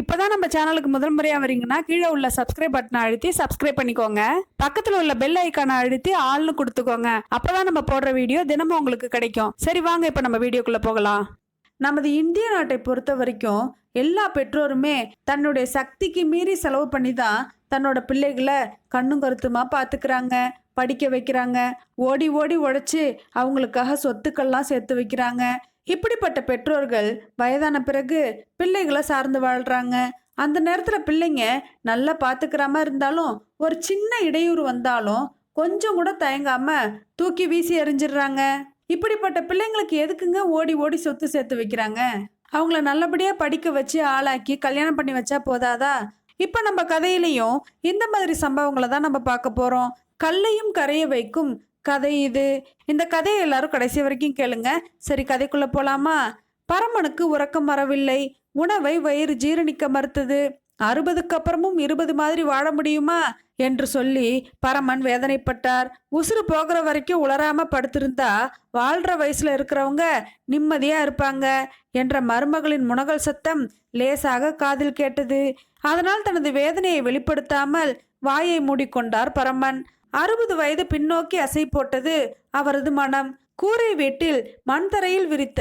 இப்போதான் நம்ம சேனலுக்கு முதல் முறையாக வரீங்கன்னா கீழே உள்ள சப்ஸ்கிரைப் பட்டனை அழுத்தி சப்ஸ்கிரைப் பண்ணிக்கோங்க. பக்கத்தில் உள்ள பெல் ஐக்கானை அழுத்தி ஆள்னு கொடுத்துக்கோங்க. அப்போதான் நம்ம போடுற வீடியோ தினமும் உங்களுக்கு கிடைக்கும். சரி வாங்க இப்போ நம்ம வீடியோக்குள்ளே போகலாம். நமது இந்திய நாட்டை பொறுத்த வரைக்கும் எல்லா பெற்றோருமே தன்னுடைய சக்திக்கு மீறி செலவு பண்ணி தான் தன்னோட பிள்ளைகளை கண்ணும் கருத்துமாக பார்த்துக்கிறாங்க படிக்க வைக்கிறாங்க. ஓடி ஓடி உழைச்சி அவங்களுக்காக சொத்துக்கள்லாம் சேர்த்து வைக்கிறாங்க. இப்படிப்பட்ட பெற்றோர்கள் வயதான பிறகு பிள்ளைகளை சார்ந்து வாழ்கிறாங்க அந்த நேரத்தில் பிள்ளைங்க நல்லா பார்த்துக்கிறாம இருந்தாலும் ஒரு சின்ன இடையூறு வந்தாலும் கொஞ்சம் கூட தயங்காம தூக்கி வீசி எறிஞ்சிடுறாங்க. இப்படிப்பட்ட பிள்ளைங்களுக்கு எதுக்குங்க ஓடி ஓடி சொத்து சேர்த்து வைக்கிறாங்க? அவங்கள நல்லபடியாக படிக்க வச்சு ஆளாக்கி கல்யாணம் பண்ணி வச்சா போதாதா? இப்போ நம்ம கதையிலையும் இந்த மாதிரி சம்பவங்களை தான் நம்ம பார்க்க போகிறோம் கல்லையும் கரைய வைக்கும் கதை இது. இந்த கதையை எல்லாரும் கடைசி வரைக்கும் கேளுங்க. சரி கதைக்குள்ள போலாமா? பரமனுக்கு உறக்கம் வரவில்லை. உணவை வயிறு ஜீரணிக்க மறுத்தது. அறுபதுக்கு அப்புறமும் இருபது மாதிரி வாழ முடியுமா? என்று சொல்லி பரமன் வேதனைப்பட்டார். உசுறு போகிற வரைக்கும் உளராம படுத்திருந்தா வாழ்ற வயசுல இருக்கிறவங்க நிம்மதியா இருப்பாங்க என்ற மருமகளின் முனகல் சத்தம் லேசாக காதில் கேட்டது. அதனால் தனது வேதனையை வெளிப்படுத்தாமல் வாயை மூடிக்கொண்டார் பரமன். அறுபது வயது பின்னோக்கி அசை போட்டது அவரது மனம். கூரை வீட்டில் மண்தரையில் விரித்த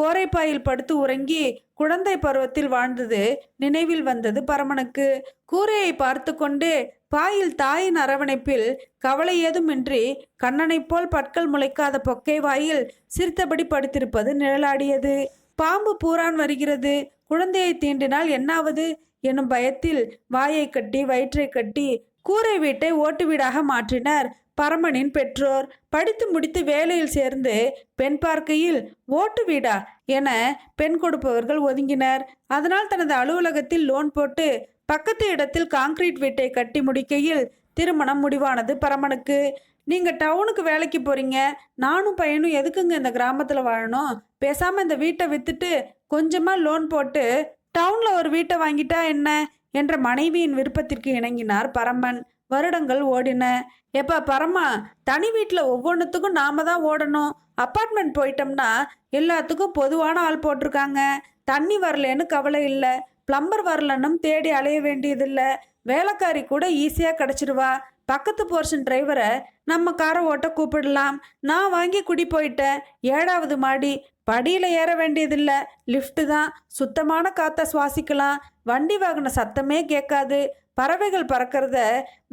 கோரைப்பாயில் படுத்து உறங்கி குழந்தை பருவத்தில் வாழ்ந்தது நினைவில் வந்தது பரமனுக்கு. கூரையை பார்த்து கொண்டு பாயில் தாயின் அரவணைப்பில் கவலை ஏதுமின்றி கண்ணனைப் போல் பற்கள் முளைக்காத பொக்கை வாயில் சிரித்தபடி படுத்திருப்பது நிழலாடியது. பாம்பு பூரான் வருகிறது. குழந்தையை தீண்டினால் என்னாவது? எனும் பயத்தில் வாயை கட்டி வயிற்றை கட்டி கூரை வீட்டை ஓட்டு வீடாக மாற்றினர். பரமனின் பெற்றோர் படித்து முடித்து வேலையில் சேர்ந்து பெண் பார்க்கையில் ஓட்டு வீடா என பெண் கொடுப்பவர்கள் ஒதுங்கினர். அதனால் தனது அலுவலகத்தில் லோன் போட்டு பக்கத்து இடத்தில் காங்கிரீட் வீட்டை கட்டி முடிக்கையில் திருமணம் முடிவானது பரமனுக்கு. நீங்க டவுனுக்கு வேலைக்கு போறீங்க. நானும் பையனும் எதுக்குங்க இந்த கிராமத்துல வாழணும்? பேசாம இந்த வீட்டை வித்துட்டு கொஞ்சமா லோன் போட்டு டவுன்ல ஒரு வீட்டை வாங்கிட்டா என்ன? என்ற மனைவியின் விருப்பத்திற்கு இணங்கினார் பரமன் வருடங்கள் ஓடின. எப்பா பரமா தனி வீட்டில் ஒவ்வொன்றுத்துக்கும் நாம தான் ஓடணும். அப்பார்ட்மெண்ட் போயிட்டோம்னா எல்லாத்துக்கும் பொதுவான ஆள் போட்டிருக்காங்க. தண்ணி வரலன்னு கவலை இல்லை. பிளம்பர் வரலன்னும் தேடி அலைய வேண்டியதில்லை. வேலைக்காரி கூட ஈஸியாக கிடச்சிடுவா. பக்கத்து போர்ஷன் டிரைவரை நம்ம காரை ஓட்ட கூப்பிடலாம். நான் வாங்கி குடி போயிட்டேன். ஏழாவது மாடி. படியில் ஏற வேண்டியதில்லை. லிஃப்ட்டு தான். சுத்தமான காற்றை சுவாசிக்கலாம். வண்டி வாகன சத்தமே கேட்காது. பறவைகள் பறக்கிறத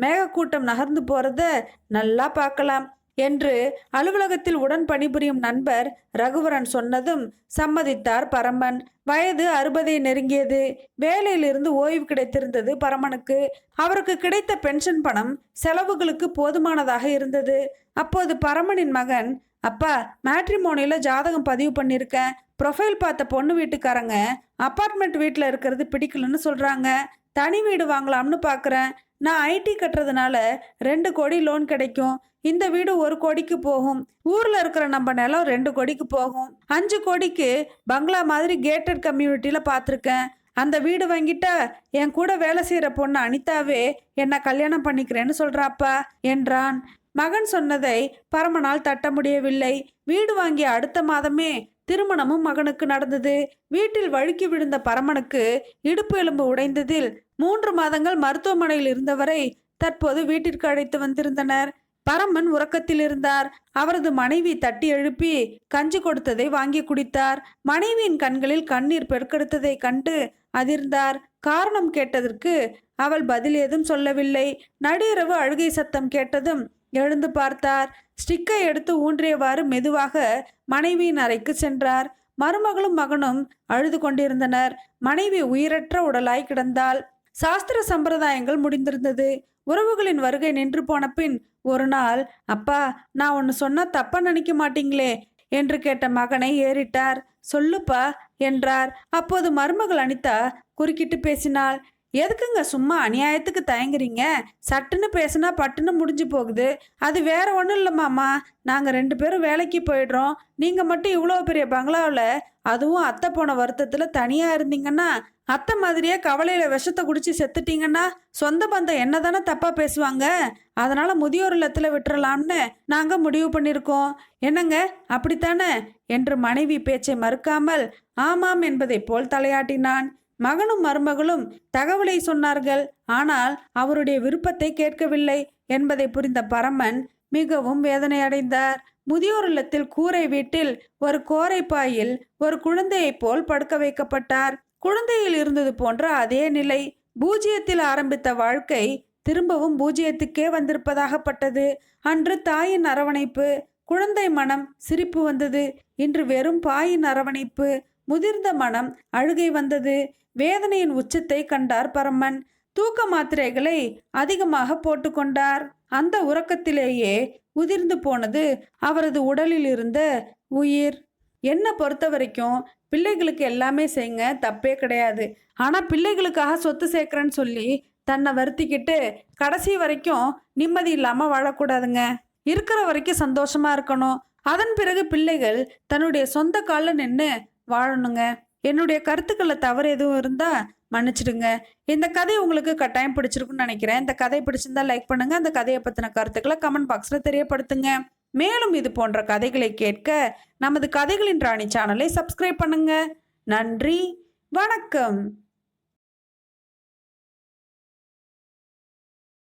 மேகக்கூட்டம் நகர்ந்து போகிறத நல்லா பார்க்கலாம் என்று அலுவலகத்தில் உடன் பணிபுரியும் நண்பர் ரகுவரன் சொன்னதும் சம்மதித்தார் பரமன். வயது அறுபதை நெருங்கியது. வேலையிலிருந்து ஓய்வு கிடைத்திருந்தது பரமனுக்கு. அவருக்கு கிடைத்த பென்ஷன் பணம் செலவுகளுக்கு போதுமானதாக இருந்தது. அப்போது பரமனின் மகன் அப்பா மேட்ரிமோனியில் ஜாதகம் பதிவு பண்ணியிருக்கேன் ப்ரொஃபைல் பார்த்த பொண்ணு வீட்டுக்காரங்க அப்பார்ட்மெண்ட் வீட்டில் இருக்கிறது பிடிக்கலன்னு சொல்கிறாங்க தனி வீடு வாங்கலாம்னு பார்க்குறேன் நான் ஐடி கட்டுறதுனால ரெண்டு கோடி லோன் கிடைக்கும். இந்த வீடு ஒரு கோடிக்கு போகும். ஊரில் இருக்கிற நம்ம நிலம் ரெண்டு கோடிக்கு போகும். அஞ்சு கோடிக்கு பங்களா மாதிரி கேட்டட் கம்யூனிட்டியில் பார்த்துருக்கேன். அந்த வீடு வாங்கிட்டா என் கூட வேலை செய்கிற பொண்ணு அனிதாவே என்னை கல்யாணம் பண்ணிக்கிறேன்னு சொல்கிறாப்பா என்றான். மகன் சொன்னதை பரமனால் தட்ட முடியவில்லை. வீடு வாங்கிய அடுத்த மாதமே திருமணமும் மகனுக்கு நடந்தது. வீட்டில் வழுக்கி விழுந்த பரமனுக்கு இடுப்பு எலும்பு உடைந்ததில் மூன்று மாதங்கள் மருத்துவமனையில் இருந்தவரை தற்போது வீட்டிற்கு அழைத்து வந்திருந்தனர். பரமன் உறக்கத்தில் இருந்தார். அவரது மனைவி தட்டி எழுப்பி கஞ்சி கொடுத்ததை வாங்கி குடித்தார். மனைவியின் கண்களில் கண்ணீர் பெருக்கெடுத்ததை கண்டு அதிர்ந்தார். காரணம் கேட்டதற்கு அவள் பதில் ஏதும் சொல்லவில்லை. நடிரவு அழுகை சத்தம் கேட்டதும் எழுந்து பார்த்தார். ஸ்டிக்கை எடுத்து ஊன்றியவாறு மெதுவாக மனைவியின் அறைக்கு சென்றார். மருமகளும் மகனும் அழுது கொண்டிருந்தனர். மனைவி உயிரற்ற உடலாய் கிடந்தாள். சாஸ்திர சம்பிரதாயங்கள் முடிந்திருந்தது. உறவுகளின் வருகை நின்று போன பின் ஒரு நாள் அப்பா நான் ஒன்று சொன்னால் தப்பா நினைக்க மாட்டீங்களே என்று கேட்ட மகனை ஏறிட்டார். சொல்லுப்பா என்றார். அப்போது மருமகள் அனிதா குறுக்கிட்டு பேசினாள். எதுக்குங்க சும்மா அநியாயத்துக்கு தயங்குறீங்க? சட்டுன்னு பேசுனா பட்டுன்னு முடிஞ்சு போகுது. அது வேற ஒன்றும் இல்லை மாமா. நாங்கள் ரெண்டு பேரும் வேலைக்கு போயிடுறோம். நீங்கள் மட்டும் இவ்வளோ பெரிய பங்களாவில் அதுவும் அத்தை போன வருத்தத்தில் தனியாக இருந்தீங்கன்னா அத்தை மாதிரியே கவலையில் விஷத்தை குடிச்சு செத்துட்டீங்கன்னா சொந்த பந்தம் என்ன தானே தப்பாக பேசுவாங்க? அதனால் முதியோர் இல்லத்தில் விட்டுறலாம்னு நாங்கள் முடிவு பண்ணியிருக்கோம். என்னங்க? அப்படித்தானே? என்று மனைவி பேச்சை மறுக்காமல் ஆமாம் என்பதைப் போல் தலையாட்டினான். மகனும் மருமகளும் தகவலை சொன்னார்கள். ஆனால் அவருடைய விருப்பத்தை கேட்கவில்லை என்பதை புரிந்த பரமன் மிகவும் வேதனையடைந்தார். முதியோர் இல்லத்தில் கூரை வீட்டில் ஒரு கோரைப்பாயில் ஒரு குழந்தையைப் போல் படுக்க வைக்கப்பட்டார். குழந்தையில் இருந்தது போன்ற அதே நிலை பூஜ்ஜியத்தில் ஆரம்பித்த வாழ்க்கை திரும்பவும் பூஜ்ஜியத்துக்கே வந்திருப்பதாகப்பட்டது. அன்று தாயின் அரவணைப்பு குழந்தை மனம் சிரிப்பு வந்தது. இன்று வெறும் பாயின் அரவணைப்பு முதிர்ந்த மனம் அழுகை வந்தது. வேதனையின் உச்சத்தை கண்டார் பரமன். தூக்க மாத்திரைகளை அதிகமாக போட்டுக்கொண்டார். அந்த உறக்கத்திலேயே உதிர்ந்து போனது அவரது உடலில் இருந்த உயிர். என்னை பொறுத்த வரைக்கும் பிள்ளைகளுக்கு எல்லாமே செய்யுங்க தப்பே கிடையாது. ஆனால் பிள்ளைகளுக்காக சொத்து சேர்க்குறேன்னு சொல்லி தன்னை வருத்திக்கிட்டு கடைசி வரைக்கும் நிம்மதி இல்லாமல் வாழக்கூடாதுங்க. இருக்கிற வரைக்கும் சந்தோஷமாக இருக்கணும். அதன் பிறகு பிள்ளைகள் தன்னுடைய சொந்த காலில் நின்று வாழணுங்க. என்னுடைய கருத்துக்களில் தவறு எதுவும் இருந்தால் மன்னிச்சிடுங்க. இந்த கதை உங்களுக்கு கட்டாயம் பிடிச்சிருக்குன்னு நினைக்கிறேன். இந்த கதை பிடிச்சிருந்தா லைக் பண்ணுங்க. அந்த கதையை பற்றின கருத்துக்களை கமெண்ட் பாக்ஸில் தெரியப்படுத்துங்க. மேலும் இது போன்ற கதைகளை கேட்க நமது கதைகளின் ராணி சேனலை சப்ஸ்கிரைப் பண்ணுங்க. நன்றி. வணக்கம்.